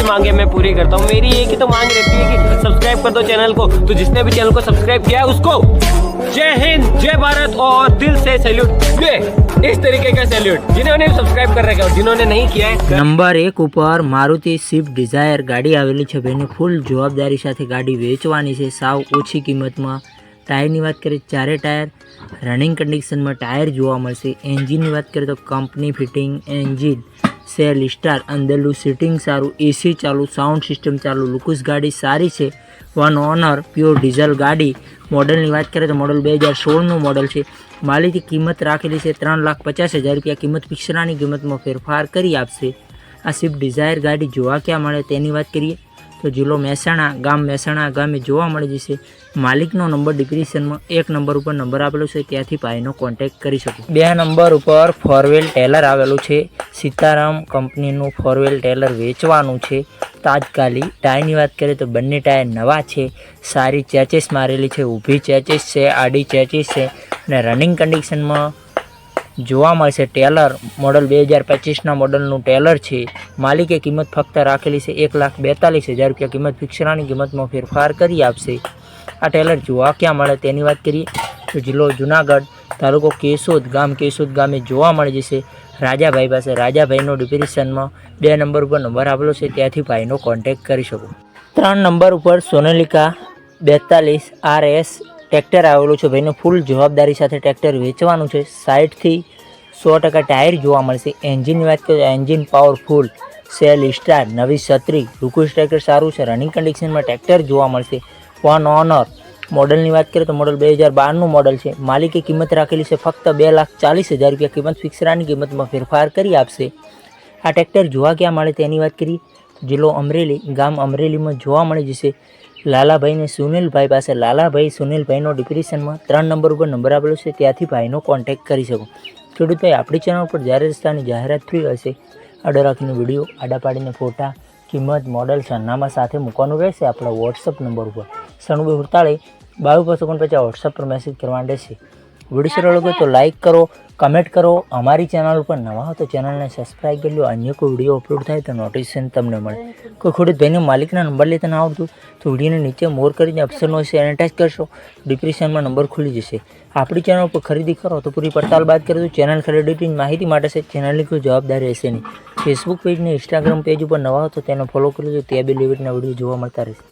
सबकी मांगे मैं पूरी करता हूँ मेरी एक ही तो मांग रहती है कि सब्सक्राइब कर दो चैनल को तो जिसने भी चैनल को सब्सक्राइब किया है उसको जय हिंद जय भारत और दिल से सैल्यूट ये इस तरीके का सैल्यूट जिन्होंने सब्सक्राइब कर रखा है और जिन्होंने नहीं किया है નંબર એક ઉપર મારુતિ સ્વિફ્ટ ડિઝાયર ગાડી આવેલી છે ભાઈને ફૂલ જવાબદારી સાથે ગાડી વેચવાની છે સાવ ઓછી કિંમતમાં ટાયરની વાત કરીએ ચારે ટાયર રનિંગ કન્ડિશનમાં ટાયર જોવા મળશે એન્જિનની વાત કરીએ તો company fitting engine self start અંદરનું સીટિંગ સારું, એસી ચાલુ, સાઉન્ડ સિસ્ટમ ચાલુ, લુકુસ ગાડી સારી છે. વન ઓનર, પ્યોર ડીઝલ ગાડી. મોડલની વાત કરીએ તો મોડલ બે હજાર સોળનું મોડલ છે. માલિકી કિંમત રાખેલી છે ત્રણ લાખ પચાસ હજાર રૂપિયા. કિંમત પિક્સરાની કિંમતમાં ફેરફાર કરી આપશે. આ સ્વિફ્ટ ડિઝાયર ગાડી જોવા ક્યાં મળે તેની વાત કરીએ. તો જિલ્લો મહેસાણા, ગામ મહેસાણા, ગામે જોવા મળી જશે. માલિકનો નંબર ડિક્રિપ્શનમાં એક નંબર ઉપર નંબર આપેલો છે, ત્યાંથી ભાઈનો કોન્ટેક કરી શકો. બે નંબર ઉપર ફોરવેલ ટેલર આવેલું છે. સીતારામ કંપનીનું ફોરવેલ ટેલર વેચવાનું છે. તાત્કાલિક ટાયરની વાત કરીએ તો બંને ટાયર નવા છે. સારી ચેચીસ મારેલી છે, ઊભી ચેચીસ છે, આડી ચેચીસ છે અને રનિંગ કન્ડિશનમાં જોવા મળશે. ટેલર મોડલ બે હજાર પચીસના મોડલનું ટેલર છે. માલિકે કિંમત ફક્ત રાખેલી છે એક લાખ બેતાલીસ હજાર રૂપિયા. કિંમત ફિક્સરાની કિંમતમાં ફેરફાર કરી આપશે. આ ટેલર જોવા ક્યાં મળે તેની વાત કરીએ તો જિલ્લો જુનાગઢ તાલુકો કેશોદ ગામ. કેશોદ ગામે જોવા મળી જશે. રાજાભાઈ પાસે રાજાભાઈનો ડિપ્રેશનમાં બે નંબર ઉપર નંબર આપેલો છે. ત્યાંથી ભાઈનો કોન્ટેક્ટ કરી શકો. ત્રણ નંબર ઉપર સોનલિકા બેતાલીસ આર એસ ટ્રેક્ટર આવેલું છે. ભાઈને ફૂલ જવાબદારી સાથે ટ્રેક્ટર વેચવાનું છે. સાઈડથી સો ટકા ટાયર જોવા મળશે. એન્જિનની વાત કરીએ એન્જિન પાવરફુલ સેલ સ્ટાર નવી છત્રી લુકુસ ટ્રેક્ટર સારું છે. રનિંગ કન્ડિશનમાં ટ્રેક્ટર જોવા મળશે. વન ઓનર મોડલની વાત કરીએ તો મોડલ બે હજાર બારનું મોડલ છે. માલિકે કિંમત રાખેલી છે. ફક્ત બે લાખ ચાલીસ હજાર રૂપિયા કિંમત ફિક્સરાની કિંમતમાં ફેરફાર કરી આપશે. આ ટ્રેક્ટર જોવા ક્યાં મળે તેની વાત કરીએ. જિલ્લો અમરેલી, ગામ અમરેલીમાં જોવા મળી જશે. લાલાભાઈ ને સુનિલભાઈ પાસે, લાલાભાઈ સુનિલભાઈનો ડિપ્રેશનમાં ત્રણ નંબર ઉપર નંબર આપેલો છે, ત્યાંથી ભાઈનો કોન્ટેક્ટ કરી શકો. ખેડૂતભાઈ, આપણી ચેનલ પર જ્યારે રસ્તાની જાહેરાત થઈ હશે, આડો રાખીને વીડિયો આડા પાડીને ફોટા, કિંમત મોડલ સરનામા સાથે મૂકવાનું રહેશે આપણા વોટ્સઅપ નંબર ઉપર. સણુભાઈ હુડતાળે બાવીસ પાંચ ઓગણપચાસ વોટ્સઅપ પર મેસેજ કરવાનો રહેશે વીડિયો સારો લાગ્યો તો લાઇક કરો કમેન્ટ કરો. અમારી ચેનલ ઉપર નવા હો તો ચેનલને સબસ્ક્રાઈબ કરી લો. અન્ય કોઈ વીડિયો અપલોડ થાય તો નોટિફિકેશન તમને મળે. કોઈ ખોટી ભાઈનો માલિકના નંબર લેતા ના આવડતું તો વિડીયોને નીચે મોર કરીને ઓપ્શનનો સેનેટાઈઝ કરશો. ડિપ્રેશનમાં નંબર ખુલી જશે. આપણી ચેનલ પર ખરીદી કરો તો પૂરી પડતાલ બાદ કરી દો ચેનલ ખરીદીની માહિતી માટે છે. ચેનલની કોઈ જવાબદારી રહેશે નહીં. ફેસબુક પેજ ને ઇન્સ્ટાગ્રામ પેજ ઉપર નવા હો તો તેને ફોલો કરી લો ત્યાં બી લેવીટના વીડિયો જોવા મળતા રહેશે.